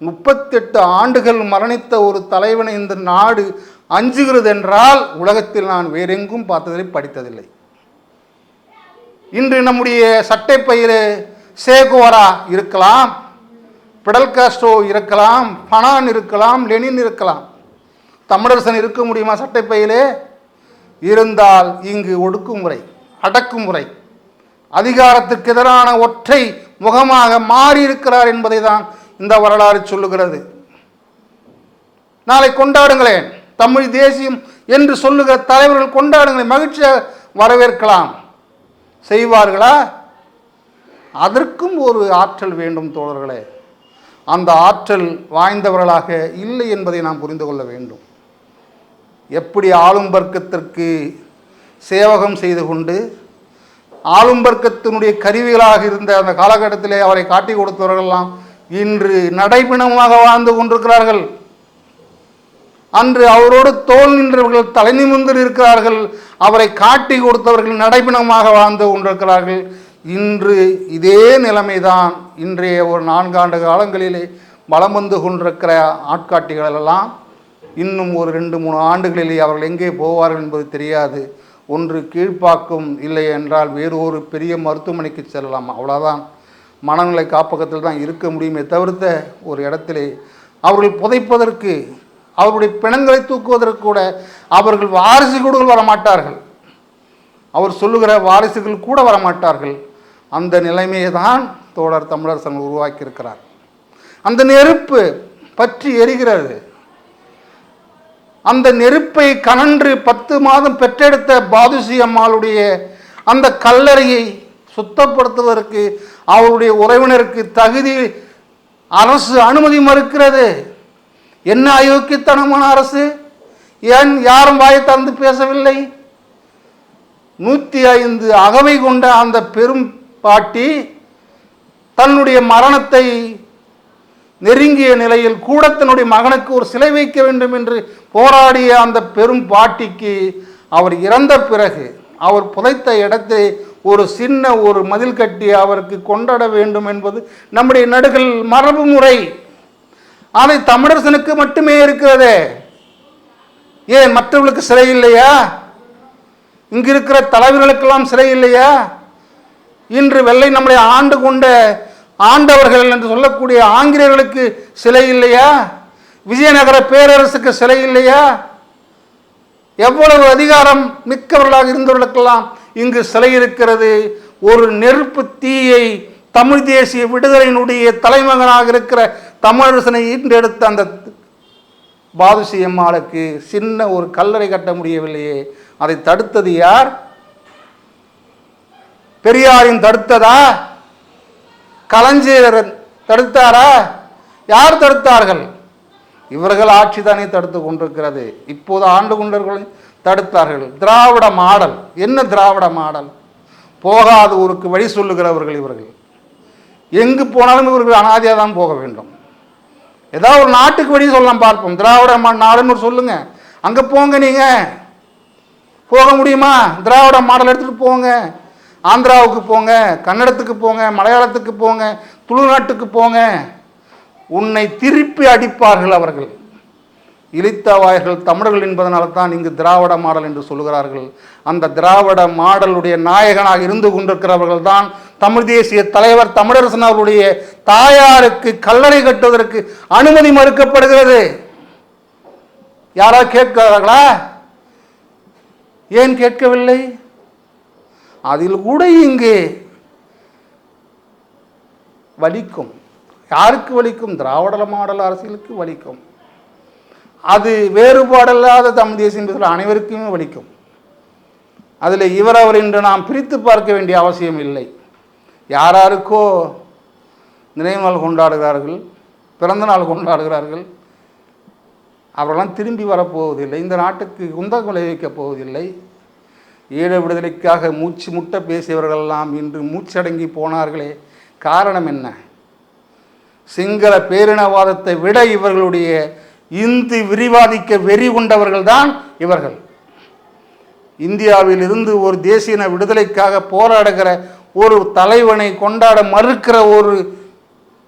முப்பத்தெட்டு ஆண்டுகள் மரணித்த ஒரு தலைவனை இந்த நாடு அஞ்சுகிறது என்றால் உலகத்தில் நான் வேறெங்கும் பார்த்ததில்லை படித்ததில்லை. இன்று நம்முடைய சட்டைப்பயிறு சேகோரா இருக்கலாம் பிடல் காஸ்ட்ரோ இருக்கலாம் பனான் இருக்கலாம் லெனின் இருக்கலாம். தமிழரசன் இருக்க முடியுமா சட்டைப்பையிலே? இருந்தால் இங்கு ஒடுக்குமுறை அடக்குமுறை அதிகாரத்துக்கு எதிரான ஒற்றை முகமாக மாறியிருக்கிறார் என்பதை தான் இந்த வரலாறு சொல்லுகிறது. நாளை கொண்டாடுங்களேன். தமிழ் தேசியம் என்று சொல்லுகிற தலைவர்கள் கொண்டாடுங்களேன் மகிழ்ச்சியாக வரவேற்கலாம். செய்வார்களா? அதற்கும் ஒரு ஆற்றல் வேண்டும் தோழர்களே. அந்த ஆற்றல் வாய்ந்தவர்களாக இல்லை என்பதை நாம் புரிந்து கொள்ள வேண்டும். எப்படி ஆளும் வர்க்கத்திற்கு சேவகம் செய்து கொண்டு ஆளும் வர்க்கத்தினுடைய கருவிகளாக இருந்த அந்த காலகட்டத்திலே அவரை காட்டி கொடுத்தவர்கள்லாம் இன்று நடைபிணமாக வாழ்ந்து கொண்டிருக்கிறார்கள். அன்று அவரோடு தோல் நின்றவர்கள் தலை நிமிர்ந்து இருக்கிறார்கள். அவரை காட்டி கொடுத்தவர்கள் நடைபிணமாக வாழ்ந்து கொண்டிருக்கிறார்கள். இன்று இதே நிலைமைதான் இன்றைய ஒரு நான்காண்டு காலங்களிலே வலம் வந்து கொண்டிருக்கிற ஆட்காட்டிகளெல்லாம் இன்னும் ஒரு ரெண்டு மூணு ஆண்டுகளிலே அவர்கள் எங்கே போவார்கள் என்பது தெரியாது. ஒன்று கீழ்ப்பாக்கும் இல்லை என்றால் வேறு ஒரு பெரிய மருத்துவமனைக்கு செல்லலாம். அவ்வளோதான் மனநிலை காப்பகத்தில் தான் இருக்க முடியுமே தவிர்த்த ஒரு இடத்திலே அவர்கள் புதைப்பதற்கு அவருடைய பிணங்களை தூக்குவதற்கு கூட அவர்கள் வாரிசு கூட வரமாட்டார்கள். அவர் சொல்லுகிற வாரிசுகள் கூட வரமாட்டார்கள். அந்த நிலைமையை தான் தோழர் தமிழரசன் உருவாக்கியிருக்கிறார். அந்த நெருப்பு பற்றி எரிகிறது. அந்த நெருப்பை கனன்று பத்து மாதம் பெற்றெடுத்த பாதுசி அம்மாளுடைய அந்த கல்லறையை சுத்தப்படுத்துவதற்கு அவருடைய உறவினருக்கு தகுதி அரசு அனுமதி மறுக்கிறது. என்ன அயோக்கியத்தனமான அரசு? ஏன் யாரும் வாயை திறந்து பேசவில்லை? நூற்றி ஐந்து அகவை கொண்ட அந்த பெரும் பாட்டி தன்னுடைய மரணத்தை நெருங்கிய நிலையில் கூட தன்னுடைய மகனுக்கு ஒரு சிலை வைக்க வேண்டும் என்று போராடிய அந்த பெரும் பாட்டிக்கு அவர் இறந்த பிறகு அவர் புதைத்த இடத்தை ஒரு சின்ன ஒரு மதில் கட்டி அவருக்கு கொண்டாட வேண்டும் என்பது நம்முடைய நடுகள் மரபு முறை. அதை தமிழரசனுக்கு மட்டுமே இருக்கிறதே. ஏன் மற்றவர்களுக்கு சிலை இல்லையா? இங்கு இருக்கிற தலைவர்களுக்கெல்லாம் சிறை இல்லையா? இன்று வெள்ளை நம்மளை ஆண்டு கொண்ட ஆண்டவர்கள் என்று சொல்லக்கூடிய ஆங்கிலேயர்களுக்கு சிலை இல்லையா? விஜயநகர பேரரசுக்கு சிலை இல்லையா? எவ்வளவு அதிகாரம் மிக்கவர்களாக இருந்தவர்களுக்கெல்லாம் இங்கு சிலை இருக்கிறது. ஒரு நெருப்பு தீயை தமிழ் தேசிய விடுதலையினுடைய தலைமகனாக இருக்கிற தமிழரசனை ஈண்டெடுத்த அந்த பாதுசி அம்மாளுக்கு சின்ன ஒரு கல்லறை கட்ட முடியவில்லையே. அதை தடுத்தது யார்? பெரியாரின் தடுத்ததா? கலைஞர் தடுத்தாரா? யார் தடுத்தார்கள்? இவர்கள் ஆட்சி தானே தடுத்து கொண்டிருக்கிறது. இப்போது ஆண்டு கொண்டவர்கள் தடுத்தார்கள். திராவிட மாடல். என்ன திராவிட மாடல்? போகாத ஊருக்கு வழி சொல்லுகிறவர்கள் இவர்கள். எங்கு போனாலும் இவர்கள் அனாதியாக தான் போக வேண்டும். ஏதாவது ஒரு நாட்டுக்கு வழி சொல்லலாம் பார்ப்போம். திராவிட மா நாடுன்னு ஒரு சொல்லுங்க. அங்கே போங்க நீங்கள் போக முடியுமா? திராவிட மாடல் எடுத்துகிட்டு போங்க. ஆந்திராவுக்கு போங்க கன்னடத்துக்கு போங்க மலையாளத்துக்கு போங்க துளுநாட்டுக்கு போங்க. உன்னை திருப்பி அடிப்பார்கள் அவர்கள். இழித்தவாய்கள் தமிழர்கள் என்பதனால தான் இங்கு திராவிட மாடல் என்று சொல்லுகிறார்கள். அந்த திராவிட மாடலுடைய நாயகனாக இருந்து கொண்டிருக்கிறவர்கள் தான் தமிழ் தேசிய தலைவர் தமிழரசன் அவருடைய தாயாருக்கு கல்லறை கட்டுவதற்கு அனுமதி மறுக்கப்படுகிறது. யாரா கேட்கிறார்களா? ஏன் கேட்கவில்லை? அதில் கூட இங்கே வலிக்கும். யாருக்கு வலிக்கும்? திராவிட மாடல் அரசியலுக்கு வலிக்கும். அது வேறுபாடல்லாத தமிழ் தேசிய பேசுகிற அனைவருக்குமே வலிக்கும் அதில் இவர் அவர் என்று நாம் பிரித்து பார்க்க வேண்டிய அவசியம் இல்லை. யாராருக்கோ நினைவு நாள் கொண்டாடுகிறார்கள் பிறந்த நாள் கொண்டாடுகிறார்கள் அவரெல்லாம் திரும்பி வரப்போவதில்லை இந்த நாட்டுக்கு குந்தகம் விளைவிக்கப் போவதில்லை. ஈழ விடுதலைக்காக மூச்சு முட்ட பேசியவர்களெல்லாம் இன்று மூச்சடங்கி போனார்களே காரணம் என்ன? சிங்கள பேரினவாதத்தை விட இவர்களுடைய இந்து விரிவாதிக்க வெறி கொண்டவர்கள் தான் இவர்கள். இந்தியாவில் இருந்து ஒரு தேசியன விடுதலைக்காக போராடுகிற ஒரு தலைவனை கொண்டாட மறுக்கிற ஒரு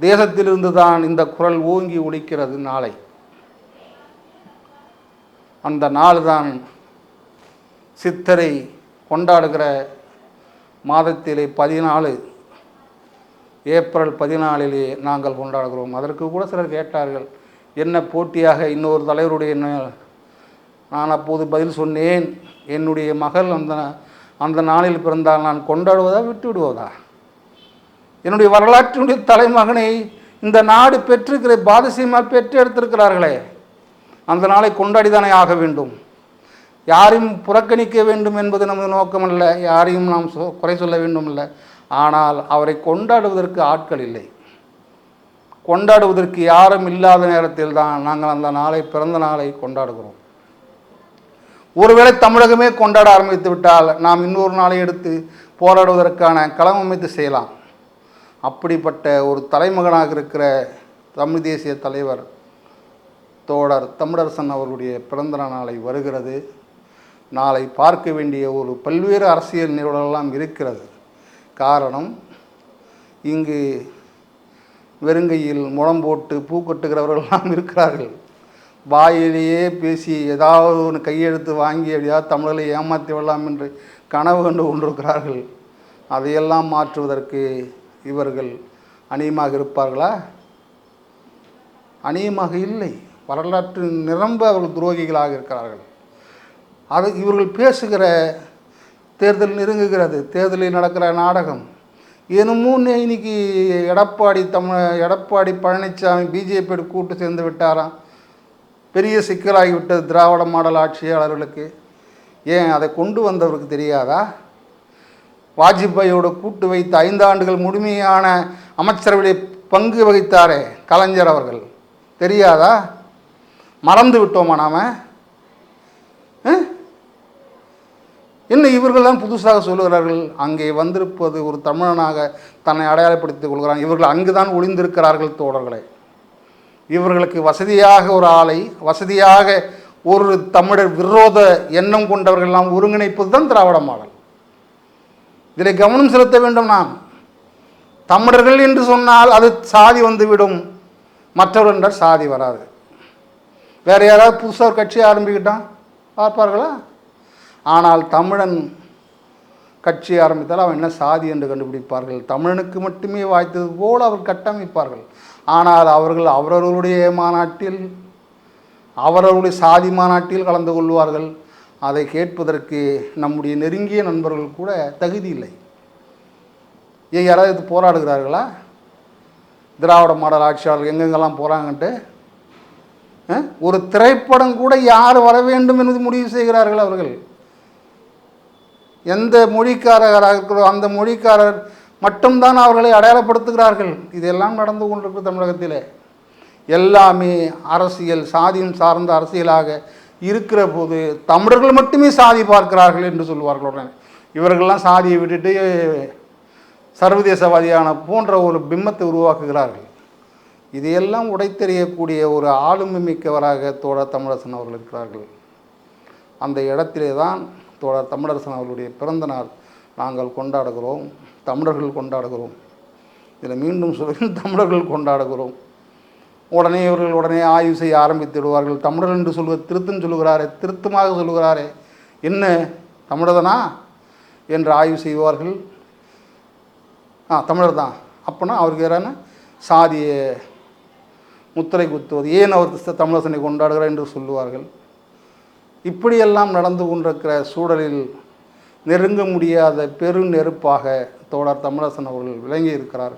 தேசத்திலிருந்து தான் இந்த குரல் ஓங்கி ஒழிக்கிறது நாளை. அந்த நாள் தான் சித்தரை கொண்டாடுகிற மாதத்திலே பதினாலு ஏப்ரல் பதினாலிலே நாங்கள் கொண்டாடுகிறோம். அதற்கு கூட சிலர் கேட்டார்கள் என்ன போட்டியாக இன்னொரு தலைவருடைய நான் அப்போது பதில் சொன்னேன். என்னுடைய மகள் அந்த அந்த நாளில் பிறந்தால் நான் கொண்டாடுவதா விட்டு விடுவதா என்னுடைய வரலாற்றினுடைய தலைமகனை இந்த நாடு பெற்றிருக்கிற பாதசியமாக பெற்று எடுத்திருக்கிறார்களே அந்த நாளை கொண்டாடிதானே ஆக வேண்டும்? யாரையும் புறக்கணிக்க வேண்டும் என்பது நமது நோக்கமல்ல. யாரையும் நாம் சொ குறை சொல்ல வேண்டும் இல்லை ஆனால் அவரை கொண்டாடுவதற்கு ஆட்கள் இல்லை. கொண்டாடுவதற்கு யாரும் இல்லாத நேரத்தில் தான் நாங்கள் அந்த நாளை பிறந்த நாளை கொண்டாடுகிறோம். ஒருவேளை தமிழகமே கொண்டாட ஆரம்பித்து விட்டால் நாம் இன்னொரு நாளை எடுத்து போராடுவதற்கான களம் அமைத்து செய்யலாம். அப்படிப்பட்ட ஒரு தலைமகனாக இருக்கிற தமிழ் தேசிய தலைவர் தோழர் தமிழரசன் அவர்களுடைய பிறந்த நாளை வருகிறது. நாளை பார்க்க வேண்டிய ஒரு பல்வேறு அரசியல் நிறுவனங்கள்லாம் இருக்கிறது. காரணம் இங்கு வெறுங்கையில் முழம் போட்டு பூ கொட்டுகிறவர்கள்லாம் இருக்கிறார்கள். வாயிலேயே பேசி ஏதாவது ஒன்று கையெழுத்து வாங்கி எப்படியாவது தமிழர்களை ஏமாற்றி விடலாம் என்று கனவு கண்டு கொண்டிருக்கிறார்கள். அதையெல்லாம் மாற்றுவதற்கு இவர்கள் அணியமாக இருப்பார்களா? அணியமாக இல்லை. வரலாற்று நிரம்ப அவர்கள் துரோகிகளாக இருக்கிறார்கள். அது இவர்கள் பேசுகிற தேர்தல் நெருங்குகிறது. தேர்தலில் நடக்கிற நாடகம் என்னமோ இன்னைக்கு எடப்பாடி தமிழ் எடப்பாடி பழனிசாமி பிஜேபியோட கூட்டு சேர்ந்து விட்டாராம். பெரிய சிக்கலாகிவிட்டது திராவிட மாடல் ஆட்சியாளர்களுக்கு. ஏன் அதை கொண்டு வந்தவருக்கு தெரியாதா? வாஜ்பாயோட கூட்டு வைத்த ஐந்தாண்டுகள் முழுமையான அமைச்சரவையில் பங்கு வகித்தாரே கலைஞர் அவர்கள். தெரியாதா? மறந்து விட்டோமா நாம? என்ன இவர்கள் தான் புதுசாக சொல்லுகிறார்கள்? அங்கே வந்திருப்பது ஒரு தமிழனாக தன்னை அடையாளப்படுத்திக் கொள்கிறான். இவர்கள் அங்குதான் ஒளிந்திருக்கிறார்கள் தோழர்களே. இவர்களுக்கு வசதியாக ஒரு ஆளை வசதியாக ஒரு தமிழர் விரோத எண்ணம் கொண்டவர்கள் எல்லாம் ஒருங்கிணைப்பது தான் திராவிட மாடல். இதில் கவனம் செலுத்த வேண்டும் நாம். தமிழர்கள் என்று சொன்னால் அது சாதி வந்துவிடும். மற்றவர்கள் என்றால் சாதி வராது. வேறு யாராவது புதுசாக ஒரு கட்சி ஆரம்பிக்கிட்டான் பார்ப்பார்களா? ஆனால் தமிழன் கட்சி ஆரம்பித்தால் அவன் என்ன சாதி என்று கண்டுபிடிப்பார்கள்? தமிழனுக்கு மட்டுமே வாய்த்தது போல் அவர் கட்டமைப்பார்கள். ஆனால் அவர்கள் அவரவர்களுடைய மாநாட்டில் அவரவருடைய சாதி மாநாட்டில் கலந்து கொள்வார்கள். அதை கேட்பதற்கு நம்முடைய நெருங்கிய நண்பர்கள் கூட தகுதி இல்லை. ஏன் யாராவது இது போராடுகிறார்களா? திராவிட மாடல் ஆட்சியாளர்கள் எங்கெங்கெல்லாம் போகிறாங்கன்ட்டு ஒரு திரைப்படம் கூட யார் வர வேண்டும் என்பது முடிவு செய்கிறார்கள் அவர்கள். எந்த மொழிக்காரராக இருக்கிறோ அந்த மொழிக்காரர் மட்டும்தான் அவர்களை அடையாளப்படுத்துகிறார்கள். இதெல்லாம் நடந்து கொண்டிருக்கு தமிழகத்திலே. எல்லாமே அரசியல் சாதியும் சார்ந்த அரசியலாக இருக்கிற போது தமிழர்கள் மட்டுமே சாதி பார்க்கிறார்கள் என்று சொல்லுவார்கள் உடனே. இவர்கள்லாம் சாதியை விட்டுட்டு சர்வதேசவாதியான போன்ற ஒரு பிம்பத்தை உருவாக்குகிறார்கள். இதையெல்லாம் உடைத்தெறியக்கூடிய ஒரு ஆளுமை மிக்கவராக தோழர் தமிழரசன் அவர்கள் இருக்கிறார்கள். அந்த இடத்திலே தான் தோழர் தமிழரசன் அவர்களுடைய பிறந்த நாள் நாங்கள் கொண்டாடுகிறோம் தமிழர்கள் கொண்டாடுகிறோம். இதில் மீண்டும் சொல்கிறேன் தமிழர்கள் கொண்டாடுகிறோம். உடனே இவர்கள் உடனே ஆய்வு செய்ய ஆரம்பித்து விடுவார்கள். தமிழர் என்று சொல்வது திருத்தம் சொல்லுகிறாரே திருத்தமாக சொல்லுகிறாரே. என்ன தமிழதனா என்று ஆய்வு செய்வார்கள். ஆ தமிழர் தான் அப்போனா அவருக்கு யாரான சாதிய முத்திரை குத்துவது. ஏன் அவர் த- தமிழரசனை கொண்டாடுகிறார் என்று சொல்லுவார்கள். இப்படியெல்லாம் நடந்து கொண்டிருக்கிற சூழலில் நெருங்க முடியாத பெரு நெருப்பாக தோழர் தமிழரசன் அவர்கள் விளங்கி இருக்கிறார்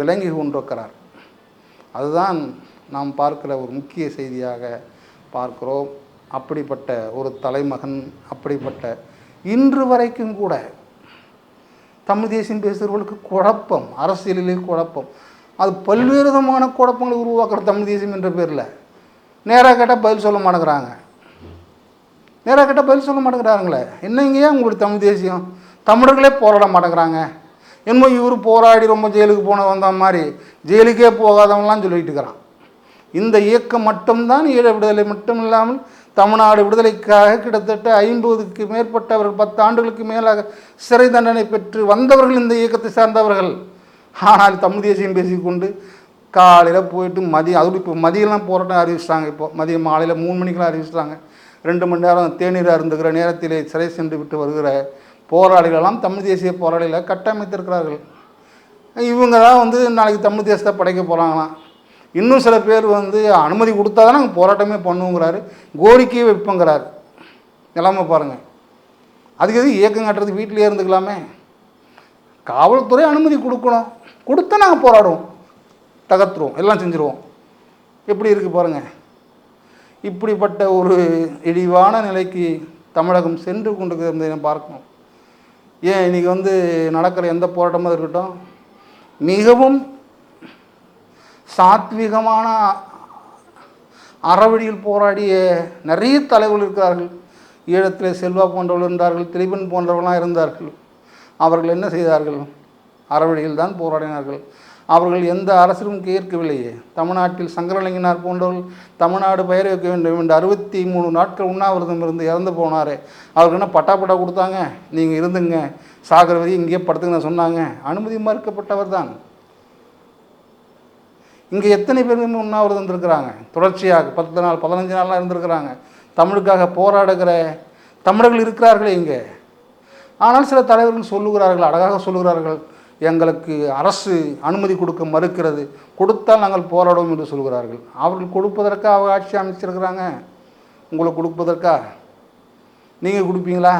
விளங்கி கொண்டிருக்கிறார். அதுதான் நாம் பார்க்கிற ஒரு முக்கிய செய்தியாக பார்க்கிறோம். அப்படிப்பட்ட ஒரு தலைமகன் அப்படிப்பட்ட இன்று வரைக்கும் கூட தமிழ் தேசியம் பேசுகிறவர்களுக்கு குழப்பம் அரசியலிலே குழப்பம். அது பல்வேறு விதமான குழப்பங்களை உருவாக்குற தமிழ் தேசியம் என்ற பேரில் நேராக கேட்டால் பதில் சொல்ல மாட்டேங்கிறாங்க. நேராக கேட்டால் பதில் சொல்ல மாட்டேங்கிறாங்களே. என்னங்க ஏன் உங்களுக்கு தமிழ் தேசியம்? தமிழர்களே போராட மாட்டேங்கிறாங்க. என்னமோ இவர் போராடி ரொம்ப ஜெயிலுக்கு போன வந்த மாதிரி ஜெயிலுக்கே போகாதவங்களாம் சொல்லிட்டு இருக்கிறான். இந்த இயக்கம் மட்டும்தான் ஈழ விடுதலை மட்டும் இல்லாமல் தமிழ்நாடு விடுதலைக்காக கிட்டத்தட்ட ஐம்பதுக்கு மேற்பட்டவர்கள் பத்து ஆண்டுகளுக்கு மேலாக சிறை தண்டனை பெற்று வந்தவர்கள் இந்த இயக்கத்தை சார்ந்தவர்கள். ஆனால் தமிழ் தேசியம் பேசிக்கொண்டு காலையில் போயிட்டு மதியம் அதுவும் இப்போ மதியம்லாம் போராட்டம் அறிவிச்சிட்டாங்க இப்போ. மதியம் மாலையில் மூணு மணிக்கெலாம் அறிவிச்சிட்டாங்க. ரெண்டு மணி நேரம் தேநீர் அருந்துகிற நேரத்திலே சிறை சென்று விட்டு வருகிற போராளிகளெல்லாம் தமிழ் தேசிய போராளிகளை கட்டமைத்திருக்கிறார்கள். இவங்க தான் வந்து நாளைக்கு தமிழ் தேசத்தை படைக்க போகிறாங்களாம் இன்னும் சில பேர் வந்து அனுமதி கொடுத்தா தான் நாங்கள் போராட்டமே பண்ணுவோங்கிறாரு கோரிக்கையை வைப்போங்கிறாரு. நிலைமை பாருங்கள் அதுக்கு எதுக்கு இயக்கம் கட்டுறது வீட்டிலேயே இருந்துக்கலாமே? காவல்துறை அனுமதி கொடுக்கணும். கொடுத்தா நாங்கள் போராடுவோம். தகர்த்துருவோம். எல்லாம் செஞ்சுருவோம். எப்படி இருக்குது பாருங்கள் இப்படிப்பட்ட ஒரு இழிவான நிலைக்கு தமிழகம் சென்று கொண்டிருக்கிறதை பார்க்கணும். ஏன் இன்றைக்கி வந்து நடக்கிற எந்த போராட்டமாக இருக்கட்டும் மிகவும் சாத்விகமான அறவழியில் போராடிய நிறைய தலைவர்கள் இருக்கிறார்கள். ஈழத்தில் செல்வா போன்றவர்கள் இருந்தார்கள் திலீபன் போன்றவர்களாக இருந்தார்கள். அவர்கள் என்ன செய்தார்கள்? அறவழியில் தான் போராடினார்கள். அவர்கள் எந்த அரசிலும் கேட்கவில்லையே. தமிழ்நாட்டில் சங்கரலிங்கனார் போன்றவர்கள் தமிழ்நாடு பெயர் வைக்க வேண்டும் என்று அறுபத்தி மூணு நாட்கள் உண்ணாவிரதம் இருந்து இறந்து போனார். அவருக்கு என்ன பட்டா பட்டா கொடுத்தாங்க? நீங்கள் இருந்துங்க. சாகரவதி இங்கேயே படுத்துங்க சொன்னாங்க. அனுமதி மறுக்கப்பட்டவர் தான் இங்கே எத்தனை பேர் உண்ணாவிரதம் இருந்திருக்கிறாங்க? தொடர்ச்சியாக பத்து நாள் பதினஞ்சு நாள்லாம் இருந்திருக்கிறாங்க. தமிழுக்காக போராடுகிற தமிழர்கள் இருக்கிறார்களே இங்கே. ஆனால் சில தலைவர்கள் சொல்லுகிறார்கள் அழகாக சொல்லுகிறார்கள். எங்களுக்கு அரசு அனுமதி கொடுக்க மறுக்கிறது கொடுத்தால் நாங்கள் போராடுவோம் என்று சொல்கிறார்கள். அவர்கள் கொடுப்பதற்காக அவங்க ஆட்சி அமைச்சிருக்கிறாங்க? உங்களை கொடுப்பதற்கா? நீங்கள் கொடுப்பீங்களா?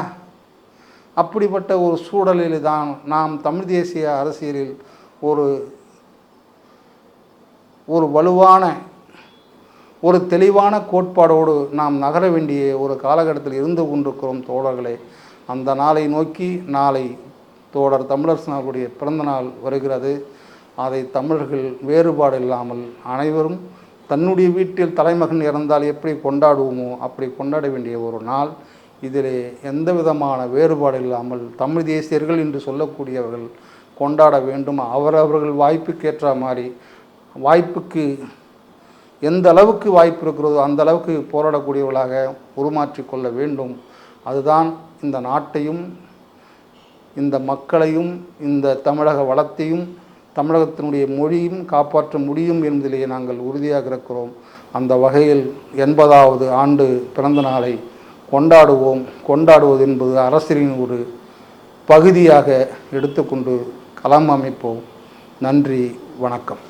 அப்படிப்பட்ட ஒரு சூழலில் தான் நாம் தமிழ் தேசிய அரசியலில் ஒரு ஒரு வலுவான ஒரு தெளிவான கோட்பாடோடு நாம் நகர வேண்டிய ஒரு காலகட்டத்தில் இருந்து கொண்டிருக்கிறோம் தோழர்களே. அந்த நாளை நோக்கி நாளை தோழர் தமிழரசனாருடைய பிறந்தநாள் பிறந்த நாள் வருகிறது. அதை தமிழர்கள் வேறுபாடு இல்லாமல் அனைவரும் தன்னுடைய வீட்டில் தலைமகன் இறந்தால் எப்படி கொண்டாடுவோமோ அப்படி கொண்டாட வேண்டிய ஒரு நாள். இதிலே எந்த விதமான வேறுபாடு இல்லாமல் தமிழ் தேசியர்கள் என்று சொல்லக்கூடியவர்கள் கொண்டாட வேண்டும். அவரவர்கள் வாய்ப்புக்கேற்ற மாதிரி வாய்ப்புக்கு எந்த அளவுக்கு வாய்ப்பு இருக்கிறதோ அந்த அளவுக்கு போராடக்கூடியவர்களாக உருமாற்றிக் கொள்ள வேண்டும். அதுதான் இந்த நாட்டையும் இந்த மக்களையும் இந்த தமிழக வளத்தையும் தமிழகத்தினுடைய மொழியும் காப்பாற்ற முடியும் என்பதிலேயே நாங்கள் உறுதியாக இருக்கிறோம். அந்த வகையில் எண்பதாவது ஆண்டு பிறந்த நாளை கொண்டாடுவோம். கொண்டாடுவது என்பது அரசியலின் ஒரு பகுதியாக எடுத்துக்கொண்டு களம் அமைப்போம். நன்றி வணக்கம்.